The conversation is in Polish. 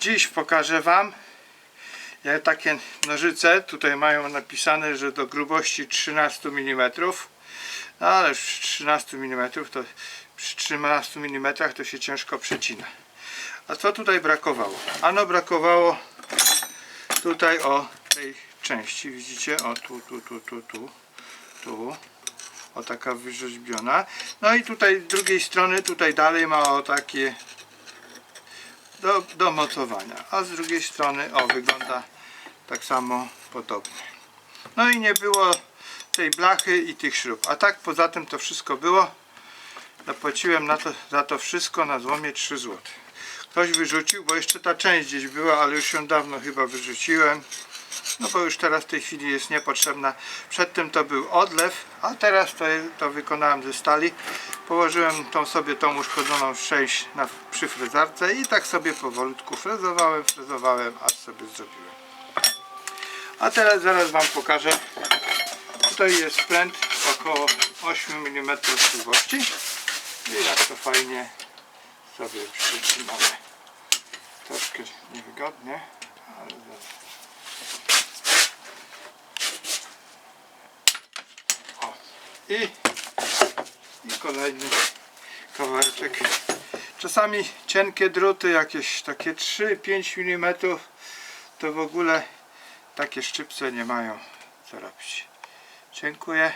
Dziś pokażę Wam jak takie nożyce. Tutaj mają napisane, że do grubości 13 mm. No ale przy 13 mm to przy 13 mm to się ciężko przecina. A co tutaj brakowało? Ano brakowało tutaj o tej części, widzicie? O tu, tu, tu, tu, tu, tu. O taka wyrzeźbiona. No i tutaj z drugiej strony, tutaj dalej ma o takie do, do mocowania. A z drugiej strony, o wygląda tak samo podobnie. No i nie było tej blachy i tych śrub. A tak poza tym to wszystko było. Zapłaciłem na to, za to wszystko na złomie 3 zł. Ktoś wyrzucił, bo jeszcze ta część gdzieś była, ale już ją dawno chyba wyrzuciłem. No bo już teraz w tej chwili jest niepotrzebna. Przedtem to był odlew, a teraz to, to wykonałem ze stali. Położyłem tą sobie tą uszkodzoną część na, przy frezarce i tak sobie powolutku frezowałem, frezowałem, aż sobie zrobiłem. A teraz zaraz Wam pokażę. Tutaj jest pręt około 8 mm długości. I jak to fajnie sobie przycinamy. Troszkę niewygodnie, ale zaraz. I, I kolejny kawałeczek. Czasami cienkie druty, jakieś takie 3-5 mm, to w ogóle takie szczypce nie mają co robić. Dziękuję.